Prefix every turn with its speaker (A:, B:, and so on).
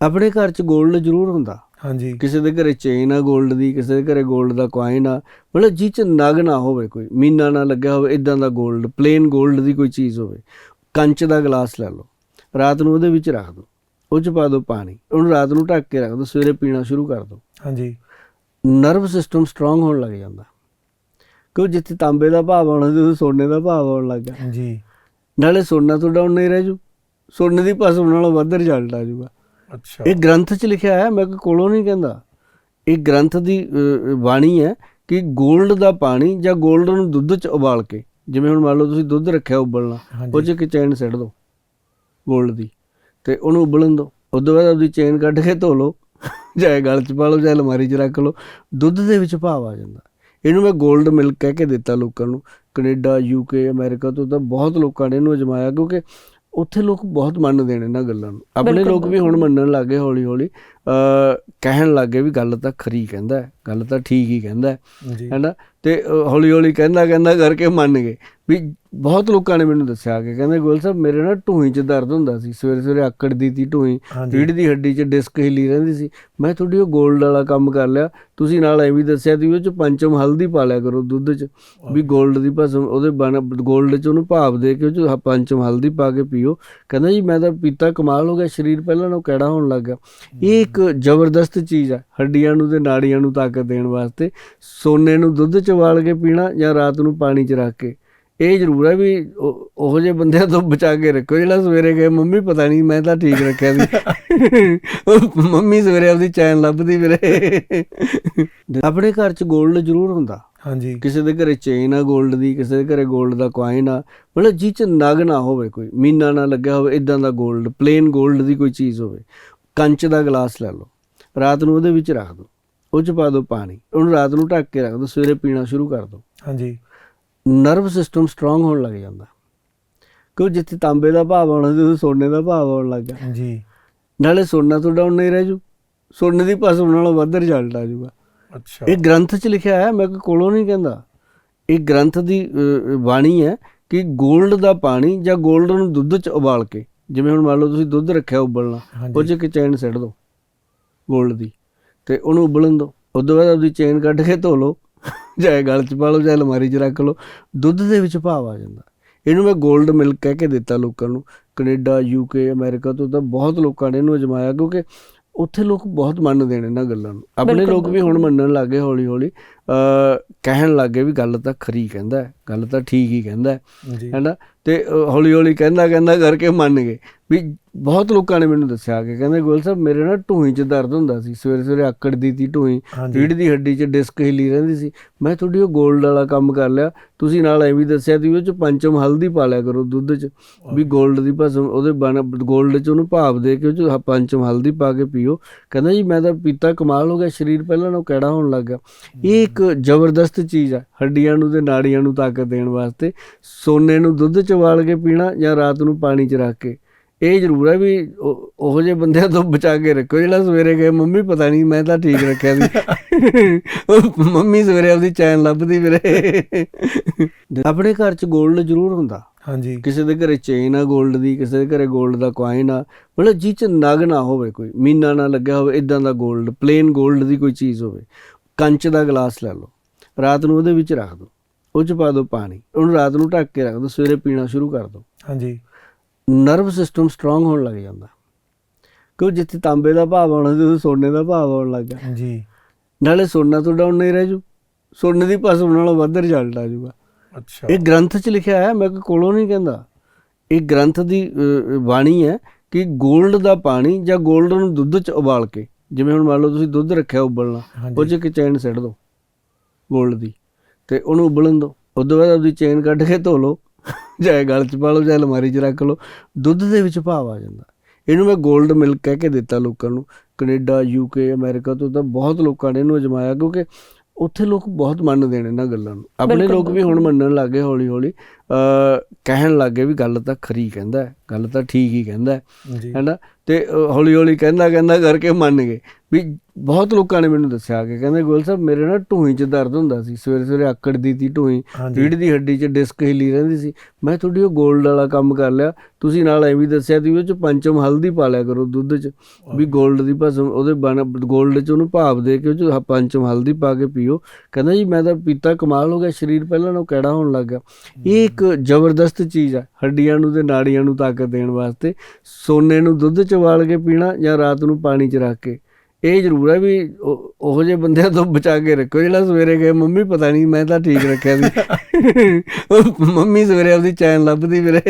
A: ਆਪਣੇ ਘਰ 'ਚ ਗੋਲਡ ਜ਼ਰੂਰ ਹੁੰਦਾ।
B: ਹਾਂਜੀ।
A: ਕਿਸੇ ਦੇ ਘਰੇ ਚੇਨ ਆ ਗੋਲਡ ਦੀ ਕਿਸੇ ਦੇ ਘਰੇ ਗੋਲਡ ਦਾ ਕੋਇਨ ਆ ਮਤਲਬ ਜੀ 'ਚ ਨਗ ਨਾ ਹੋਵੇ ਕੋਈ ਮੀਨਾ ਨਾ ਲੱਗਿਆ ਹੋਵੇ ਇਦਾਂ ਦਾ ਗੋਲਡ ਪਲੇਨ ਗੋਲਡ ਦੀ ਕੋਈ ਚੀਜ਼ ਹੋਵੇ ਕੰਚ ਦਾ ਗਲਾਸ ਲੈ ਲਓ ਰਾਤ ਨੂੰ ਉਹਦੇ ਵਿੱਚ ਰੱਖ ਦਿਓ ਉਹ 'ਚ ਪਾ ਦਿਓ ਪਾਣੀ ਉਹਨੂੰ ਰਾਤ ਨੂੰ ਢੱਕ ਕੇ ਰੱਖ ਦਿਓ ਸਵੇਰੇ ਪੀਣਾ ਸ਼ੁਰੂ ਕਰ ਦਿਓ
B: ਹਾਂਜੀ।
A: ਨਰਵ ਸਿਸਟਮ ਸਟਰੋਂਗ ਹੋਣ ਲੱਗ ਜਾਂਦਾ। ਕਿਉਂ ਜਿੱਥੇ ਤਾਂਬੇ ਦਾ ਭਾਵ ਆਉਣਾ ਸੀ ਸੋਨੇ ਦਾ ਭਾਵ ਆਉਣ ਲੱਗਾ
B: ਹਾਂਜੀ
A: ਨਾਲੇ ਸੋਨਾ ਤੁਹਾਡਾ ਉਨਾ ਨਹੀਂ ਰਹਿ ਜੂ ਸੋਨੇ ਦੀ ਪਸਮ ਨਾਲੋਂ ਵੱਧ ਰਿਜ਼ਲਟ ਆ ਜੂਗਾ।
B: ਅੱਛਾ।
A: ਇਹ ਗ੍ਰੰਥ 'ਚ ਲਿਖਿਆ ਹੈ ਮੈਂ ਕੋਈ ਕੋਲੋਂ ਨਹੀਂ ਕਹਿੰਦਾ। ਇਹ ਗ੍ਰੰਥ ਦੀ ਬਾਣੀ ਹੈ ਕਿ 골ਡ ਦਾ ਪਾਣੀ ਜਾਂ 골ਡ ਨੂੰ ਦੁੱਧ 'ਚ ਉਬਾਲ ਕੇ ਜਿਵੇਂ ਹੁਣ ਮੰਨ ਲਓ ਤੁਸੀਂ ਦੁੱਧ ਰੱਖਿਆ ਉਬਲਣਾ ਉਹ 'ਚ ਇੱਕ ਚੇਨ ਸਿੱਟ ਦਿਓ 골ਡ ਦੀ ਤੇ ਉਹਨੂੰ ਉਬਲਣ ਦਿਓ ਉਸ ਤੋਂ ਬਾਅਦ ਉਹਦੀ ਚੇਨ ਕੱਢ ਕੇ ਧੋ ਲਓ ਜਾਂ ਗਲ 'ਚ ਪਾ ਲਓ ਜਾਂ ਅਲਮਾਰੀ 'ਚ ਰੱਖ ਲਓ ਦੁੱਧ ਦੇ ਵਿੱਚ ਭਾਵ ਆ ਜਾਂਦਾ। ਇਹਨੂੰ ਮੈਂ 골ਡ ਮਿਲਕ ਕਹਿ ਕੇ ਦਿੱਤਾ ਲੋਕਾਂ ਨੂੰ। ਕੈਨੇਡਾ ਯੂਕੇ ਅਮਰੀਕਾ ਤੋਂ ਤਾਂ ਬਹੁਤ ਲੋਕਾਂ ਨੇ ਇਹਨੂੰ ਅਜਮਾਇਆ ਕਿਉਂਕਿ ਉੱਥੇ ਲੋਕ ਬਹੁਤ ਮੰਨਦੇ ਨੇ ਇਹਨਾਂ ਗੱਲਾਂ ਨੂੰ। ਆਪਣੇ ਲੋਕ ਵੀ ਹੁਣ ਮੰਨਣ ਲੱਗੇ ਹੌਲੀ ਹੌਲੀ ਕਹਿਣ ਲੱਗੇ ਵੀ ਗੱਲ ਤਾਂ ਖਰੀ ਕਹਿੰਦਾ ਗੱਲ ਤਾਂ ਠੀਕ ਹੀ ਕਹਿੰਦਾ ਹੈਨਾ? ਤੇ ਹੌਲੀ ਹੌਲੀ ਕਹਿੰਦਾ ਕਹਿੰਦਾ ਕਰਕੇ ਮੰਨ ਗਏ। ਵੀ ਬਹੁਤ ਲੋਕਾਂ ਨੇ ਮੈਨੂੰ ਦੱਸਿਆ ਕਿ ਕਹਿੰਦੇ ਗੋਲ ਸਾਹਿਬ ਮੇਰੇ ਨਾਲ ਢੂਹੀ 'ਚ ਦਰਦ ਹੁੰਦਾ ਸੀ। ਸਵੇਰੇ ਸਵੇਰੇ ਆਕੜ ਦੀ ਤੀ ਢੂਹੀ ਰੀੜ ਦੀ ਹੱਡੀ 'ਚ ਡਿਸਕ ਹਿਲੀ ਰਹਿੰਦੀ ਸੀ। ਮੈਂ ਤੁਹਾਡੀ ਉਹ ਗੋਲਡ ਵਾਲਾ ਕੰਮ ਕਰ ਲਿਆ। ਤੁਸੀਂ ਨਾਲ ਐਵੇਂ ਦੱਸਿਆ ਸੀ ਉਹ 'ਚ ਪੰਚਮ ਹਲਦੀ ਪਾ ਲਿਆ ਕਰੋ ਦੁੱਧ 'ਚ ਵੀ ਗੋਲਡ ਦੀ ਭਸਮ ਉਹਦੇ ਬਣ ਗੋਲਡ 'ਚ ਉਹਨੂੰ ਭਾਪ ਦੇ ਕੇ ਉਹ 'ਚ ਪੰਚਮ ਹਲਦੀ ਪਾ ਕੇ ਪੀਓ। ਕਹਿੰਦਾ ਜੀ ਮੈਂ ਤਾਂ ਪੀਤਾ ਕਮਾਲ ਹੋ ਗਿਆ ਸਰੀਰ ਪਹਿਲਾਂ ਨਾਲੋਂ ਕਿਹੜਾ ਹੋਣ ਲੱਗਾ ਇਹ ਇੱਕ ਇੱਕ ਜ਼ਬਰਦਸਤ ਚੀਜ਼ ਹੈ ਹੱਡੀਆਂ ਨੂੰ ਤੇ ਨਾੜੀਆਂ ਨੂੰ ਤਾਕਤ ਦੇਣ ਵਾਸਤੇ। ਸੋਨੇ ਨੂੰ ਦੁੱਧ ਚ ਵਾਲ ਕੇ ਪੀਣਾ ਜਾਂ ਰਾਤ ਨੂੰ ਪਾਣੀ ਚ ਰੱਖ ਕੇ। ਇਹ ਜ਼ਰੂਰ ਹੈ ਵੀ ਉਹ ਜਿਹੇ ਬੰਦਿਆਂ ਤੋਂ ਬਚਾ ਕੇ ਰੱਖੋ ਜਿਹੜਾ ਸਵੇਰੇ ਗਏ ਮੰਮੀ ਪਤਾ ਨਹੀਂ ਮੈਂ ਤਾਂ ਠੀਕ ਰੱਖਿਆ ਸੀ। ਮੰਮੀ ਸਵੇਰੇ ਆਪਦੀ ਚੈਨ ਲੱਭਦੀ ਵੀਰੇ। ਆਪਣੇ ਘਰ 'ਚ 골ਡ ਜ਼ਰੂਰ ਹੁੰਦਾ।
B: ਹਾਂਜੀ।
A: ਕਿਸੇ ਦੇ ਘਰੇ ਚੇਨ ਆ 골ਡ ਦੀ ਕਿਸੇ ਦੇ ਘਰੇ 골ਡ ਦਾ ਕੋਇਨ ਆ। ਮਤਲਬ ਜੀ 'ਚ ਨਗ ਨਾ ਹੋਵੇ ਕੋਈ ਮੀਨਾ ਨਾ ਲੱਗਿਆ ਹੋਵੇ ਇਦਾਂ ਦਾ 골ਡ ਪਲੇਨ 골ਡ ਦੀ ਕੋਈ ਚੀਜ਼ ਹੋਵੇ। ਕੰਚ ਦਾ ਗਲਾਸ ਲੈ ਲਓ। ਰਾਤ ਨੂੰ ਉਹਦੇ ਵਿੱਚ ਰੱਖ ਦਿਓ ਉਹ 'ਚ ਪਾ ਦਿਓ ਪਾਣੀ। ਉਹਨੂੰ ਰਾਤ ਨੂੰ ਢੱਕ ਕੇ ਰੱਖ ਦਿਓ ਸਵੇਰੇ ਪੀਣਾ ਸ਼ੁਰੂ ਕਰ ਦਿਓ
B: ਹਾਂਜੀ।
A: ਨਰਵ ਸਿਸਟਮ ਸਟਰੋਂਗ ਹੋਣ ਲੱਗ ਜਾਂਦਾ। ਕਿਉਂ? ਜਿੱਥੇ ਤਾਂਬੇ ਦਾ ਭਾਵ ਆਉਣਾ ਸੀ ਸੋਨੇ ਦਾ ਭਾਵ ਆਉਣ ਲੱਗਾ
B: ਜੀ
A: ਨਾਲੇ ਸੋਨਾ ਤੁਹਾਡਾ ਉਨਾ ਹੀ ਰਹਿ ਜੂ। ਸੋਨੇ ਦੀ ਪਾਸੋਂ ਨਾਲੋਂ ਵੱਧ ਰਿਜ਼ਲਟ ਆ ਜਾਊਗਾ
B: ਅੱਛਾ।
A: ਇਹ ਗ੍ਰੰਥ 'ਚ ਲਿਖਿਆ ਹੈ ਮੈਂ ਕੋਈ ਕੋਲੋਂ ਨਹੀਂ ਕਹਿੰਦਾ। ਇਹ ਗ੍ਰੰਥ ਦੀ ਬਾਣੀ ਹੈ ਕਿ 골ਡ ਦਾ ਪਾਣੀ ਜਾਂ 골ਡ ਨੂੰ ਦੁੱਧ 'ਚ ਉਬਾਲ ਕੇ ਜਿਵੇਂ ਹੁਣ ਮੰਨ ਲਓ ਤੁਸੀਂ ਦੁੱਧ ਰੱਖਿਆ ਉਬਲਣਾ ਉਹ 'ਚ ਇੱਕ ਚੈਨ ਸਿੱਟ ਦਿਓ 골ਡ ਦੀ ਤੇ ਉਹਨੂੰ ਉਬਲਣ ਦਿਓ ਉਦੋਂ ਬਾਅਦ ਆਪਦੀ ਚੇਨ ਕੱਢ ਕੇ ਧੋ ਲਓ ਚਾਹੇ ਗਲ 'ਚ ਪਾ ਲਓ ਚਾਹੇ ਅਲਮਾਰੀ 'ਚ ਰੱਖ ਲਓ ਦੁੱਧ ਦੇ ਵਿੱਚ ਭਾਵ ਆ ਜਾਂਦਾ। ਇਹਨੂੰ ਮੈਂ 골ਡ ਮਿਲਕ ਕਹਿ ਕੇ ਦਿੱਤਾ ਲੋਕਾਂ ਨੂੰ। ਕੈਨੇਡਾ ਯੂਕੇ ਅਮਰੀਕਾ ਤੋਂ ਤਾਂ ਬਹੁਤ ਲੋਕਾਂ ਨੇ ਇਹਨੂੰ ਅਜਮਾਇਆ ਕਿਉਂਕਿ ਉੱਥੇ ਲੋਕ ਬਹੁਤ ਮੰਨਦੇ ਨੇ ਇਹਨਾਂ ਗੱਲਾਂ ਨੂੰ। ਆਪਣੇ ਲੋਕ ਵੀ ਹੁਣ ਮੰਨਣ ਲੱਗੇ ਹੌਲੀ ਹੌਲੀ ਅ ਕਹਿਣ ਲੱਗੇ ਵੀ ਗੱਲ ਤਾਂ ਖਰੀ ਕਹਿੰਦਾ ਹੈ, ਗੱਲ ਤਾਂ ਠੀਕ ਹੀ ਕਹਿੰਦਾ ਹੈ, ਹੈਨਾ? ਤੇ ਹੌਲੀ ਹੌਲੀ ਕਹਿੰਦਾ ਕਹਿੰਦਾ ਕਰਕੇ ਮੰਨ ਗਏ। ਵੀ ਬਹੁਤ ਲੋਕਾਂ ਨੇ ਮੈਨੂੰ ਦੱਸਿਆ ਕਿ ਕਹਿੰਦੇ ਗੋਲ ਸਾਹਿਬ ਮੇਰੇ ਨਾਲ ਢੂਹੀ 'ਚ ਦਰਦ ਹੁੰਦਾ ਸੀ। ਸਵੇਰੇ ਸਵੇਰੇ ਆਕੜ ਦੀ ਤੀ ਢੂਹੀ ਰੀੜ ਦੀ ਹੱਡੀ 'ਚ ਡਿਸਕ ਹਿੱਲੀ ਰਹਿੰਦੀ ਸੀ। ਮੈਂ ਤੁਹਾਡੀ ਉਹ ਗੋਲਡ ਵਾਲਾ ਕੰਮ ਕਰ ਲਿਆ। ਤੁਸੀਂ ਨਾਲ ਐ ਵੀ ਦੱਸਿਆ ਸੀ ਉਹ 'ਚ ਪੰਚਮ ਹਲਦੀ ਪਾ ਲਿਆ ਕਰੋ ਦੁੱਧ 'ਚ ਵੀ ਗੋਲਡ ਦੀ ਭਸਮ ਉਹਦੇ ਬਣ ਗੋਲਡ 'ਚ ਉਹਨੂੰ ਭਾਪ ਦੇ ਕੇ ਉਹ 'ਚ ਪੰਚਮ ਹਲਦੀ ਪਾ ਕੇ ਪੀਓ। ਕਹਿੰਦਾ ਜੀ ਮੈਂ ਤਾਂ ਪੀਤਾ ਕਮਾਲ ਹੋ ਗਿਆ ਸਰੀਰ ਪਹਿਲਾਂ ਨਾਲੋਂ ਕਿਹੜਾ ਹੋਣ ਲੱਗ ਗਿਆ। ਇਹ ਇੱਕ ਜ਼ਬਰਦਸਤ ਚੀਜ਼ ਆ ਹੱਡੀਆਂ ਨੂੰ ਤੇ ਨਾੜੀਆਂ ਨੂੰ ਤਾਕਤ ਦੇਣ ਵਾਸਤੇ। ਸੋਨੇ ਨੂੰ ਦੁੱਧ 'ਚ ਵਾਲ ਕੇ ਪੀਣਾ ਜਾਂ ਰਾਤ ਨੂੰ ਪਾਣੀ 'ਚ ਰੱਖ ਕੇ। ਇਹ ਜ਼ਰੂਰ ਹੈ ਵੀ ਉਹ ਜਿਹੇ ਬੰਦਿਆਂ ਤੋਂ ਬਚਾ ਕੇ ਰੱਖੋ ਜਿਹੜਾ ਸਵੇਰੇ ਗਏ ਮੰਮੀ ਪਤਾ ਨਹੀਂ ਮੈਂ ਤਾਂ ਠੀਕ ਰੱਖਿਆ ਸੀ। ਉਹ ਮੰਮੀ ਸਵੇਰੇ ਆਪਦੀ ਚੈਨ ਲੱਭਦੀ ਮੇਰੇ ਆਪਣੇ ਘਰ 'ਚ ਗੋਲਡ ਜ਼ਰੂਰ ਹੁੰਦਾ।
B: ਹਾਂਜੀ।
A: ਕਿਸੇ ਦੇ ਘਰੇ ਚੇਨ ਆ ਗੋਲਡ ਦੀ ਕਿਸੇ ਦੇ ਘਰੇ ਗੋਲਡ ਦਾ ਕੋਇਨ ਆ। ਮਤਲਬ ਜੀ 'ਚ ਨਗ ਨਾ ਹੋਵੇ ਕੋਈ ਮੀਨਾ ਨਾ ਲੱਗਿਆ ਹੋਵੇ ਇਦਾਂ ਦਾ ਗੋਲਡ ਪਲੇਨ ਗੋਲਡ ਦੀ ਕੋਈ ਚੀਜ਼ ਹੋਵੇ। ਕੰਚ ਦਾ ਗਲਾਸ ਲੈ ਲਓ ਰਾਤ ਨੂੰ ਉਹਦੇ ਵਿੱਚ ਰੱਖ ਦਿਓ ਉਹ 'ਚ ਪਾ ਦਿਓ ਪਾਣੀ ਉਹਨੂੰ ਰਾਤ ਨੂੰ ਢੱਕ ਕੇ ਰੱਖ ਦਿਓ ਸਵੇਰੇ ਪੀਣਾ ਸ਼ੁਰੂ ਕਰ ਦਿਓ
B: ਹਾਂਜੀ।
A: ਨਰਵ ਸਿਸਟਮ ਸਟਰੋਂਗ ਹੋਣ ਲੱਗ ਜਾਂਦਾ। ਕਿਉਂ ਜਿੱਥੇ ਤਾਂਬੇ ਦਾ ਭਾਵ ਆਉਣਾ ਸੀ ਉੱਥੇ ਸੋਨੇ ਦਾ ਭਾਵ ਆਉਣ ਲੱਗ ਗਿਆ।
B: ਜੀ।
A: ਨਾਲੇ ਸੋਨਾ ਤੋਂ ਡਾਊਨ ਨਹੀਂ ਰਹਿ ਜੂ। ਸੋਨੇ ਦੀ ਪਸਮ ਨਾਲੋਂ ਵੱਧ ਰਿਜ਼ਲਟ ਆ ਜੂਗਾ।
B: ਅੱਛਾ।
A: ਇਹ ਗ੍ਰੰਥ 'ਚ ਲਿਖਿਆ ਹੈ ਮੈਂ ਕੋਲੋਂ ਨਹੀਂ ਕਹਿੰਦਾ। ਇਹ ਗ੍ਰੰਥ ਦੀ ਬਾਣੀ ਹੈ ਕਿ 골ਡ ਦਾ ਪਾਣੀ ਜਾਂ 골ਡ ਨੂੰ ਦੁੱਧ 'ਚ ਉਬਾਲ ਕੇ ਜਿਵੇਂ ਹੁਣ ਮੰਨ ਲਓ ਤੁਸੀਂ ਦੁੱਧ ਰੱਖਿਆ ਉਬਲਣਾ ਉਹ 'ਚ ਕਿ ਚੈਨ ਸਿੱਟ ਦਿਓ 골ਡ ਦੀ। ਤੇ ਉਹਨੂੰ ਉਬਲਣ ਦਿਓ ਉਦੋਂ ਬਾਅਦ ਉਹਦੀ ਚੇਨ ਕੱਢ ਕੇ ਧੋ ਲਓ। ਚਾਹੇ ਗਲ 'ਚ ਪਾ ਲਓ ਚਾਹੇ ਅਲਮਾਰੀ 'ਚ ਰੱਖ ਲਓ ਦੁੱਧ ਦੇ ਵਿੱਚ ਭਾਵ ਆ ਜਾਂਦਾ। ਇਹਨੂੰ ਮੈਂ 골ਡ ਮਿਲਕ ਕਹਿ ਕੇ ਦਿੱਤਾ ਲੋਕਾਂ ਨੂੰ। ਕੈਨੇਡਾ ਯੂਕੇ ਅਮਰੀਕਾ ਤੋਂ ਤਾਂ ਬਹੁਤ ਲੋਕਾਂ ਨੇ ਇਹਨੂੰ ਅਜਮਾਇਆ ਕਿਉਂਕਿ ਉੱਥੇ ਲੋਕ ਬਹੁਤ ਮੰਨਦੇ ਨੇ ਇਹਨਾਂ ਗੱਲਾਂ ਨੂੰ। ਆਪਣੇ ਲੋਕ ਵੀ ਹੁਣ ਮੰਨਣ ਲੱਗੇ ਹੌਲੀ ਹੌਲੀ ਕਹਿਣ ਲੱਗੇ ਵੀ ਗੱਲ ਤਾਂ ਖਰੀ ਕਹਿੰਦਾ ਗੱਲ ਤਾਂ ਠੀਕ ਹੀ ਕਹਿੰਦਾ ਹੈ, ਹੈਨਾ? ਤੇ ਹੌਲੀ ਹੌਲੀ ਕਹਿੰਦਾ ਕਹਿੰਦਾ ਕਰਕੇ ਮੰਨ ਗਏ। ਵੀ ਬਹੁਤ ਲੋਕਾਂ ਨੇ ਮੈਨੂੰ ਦੱਸਿਆ ਕਿ ਕਹਿੰਦੇ ਗੋਲ ਸਾਹਿਬ ਮੇਰੇ ਨਾਲ ਢੂਹੀ 'ਚ ਦਰਦ ਹੁੰਦਾ ਸੀ। ਸਵੇਰੇ ਸਵੇਰੇ ਆਕੜ ਦੀ ਤੀ ਢੂਹੀ ਰੀੜ ਦੀ ਹੱਡੀ 'ਚ ਡਿਸਕ ਹਿੱਲੀ ਰਹਿੰਦੀ ਸੀ। ਮੈਂ ਤੁਹਾਡੀ ਉਹ ਗੋਲਡ ਵਾਲਾ ਕੰਮ ਕਰ ਲਿਆ। ਤੁਸੀਂ ਨਾਲ ਐ ਵੀ ਦੱਸਿਆ ਸੀ ਉਹ 'ਚ ਪੰਚਮ ਹਲਦੀ ਪਾ ਲਿਆ ਕਰੋ ਦੁੱਧ 'ਚ। ਵੀ ਗੋਲਡ ਦੀ ਭਸਮ ਉਹਦੇ ਬਣ ਗੋਲਡ 'ਚ ਉਹਨੂੰ ਭਾਪ ਦੇ ਕੇ ਉਹ 'ਚ ਪੰਚਮ ਹਲਦੀ ਪਾ ਕੇ ਪੀਓ। ਕਹਿੰਦਾ ਜੀ ਮੈਂ ਤਾਂ ਪੀਤਾ ਕਮਾਲ ਹੋ ਗਿਆ। ਸਰੀਰ ਪਹਿਲਾਂ ਨਾਲੋਂ ਕਿਹੜਾ ਹੋਣ ਲੱਗਾ ਇਹ ਇੱਕ ਜ਼ਬਰਦਸਤ ਚੀਜ਼ ਆ। ਹੱਡੀਆਂ ਨੂੰ ਤੇ ਨਾੜੀਆਂ ਨੂੰ ਤਾਕਤ ਦੇਣ ਵਾਸਤੇ ਸੋਨੇ ਨੂੰ ਦੁੱਧ 'ਚ ਉਬਾਲ ਕੇ ਪੀਣਾ ਜਾਂ ਰਾਤ ਨੂੰ ਪਾਣੀ 'ਚ ਰੱਖ ਕੇ। ਇਹ ਜ਼ਰੂਰ ਹੈ ਵੀ ਉਹ- ਜਿਹੇ ਬੰਦਿਆਂ ਤੋਂ ਬਚਾ ਕੇ ਰੱਖੋ ਜਿਹੜਾ ਸਵੇਰੇ ਕਹੇ ਮੰਮੀ ਪਤਾ ਨਹੀਂ ਮੈਂ ਤਾਂ ਠੀਕ ਰੱਖਿਆ ਸੀ। ਮੰਮੀ ਸਵੇਰੇ ਆਪਦੀ ਚੈਨ ਲੱਭਦੀ ਫਿਰੇ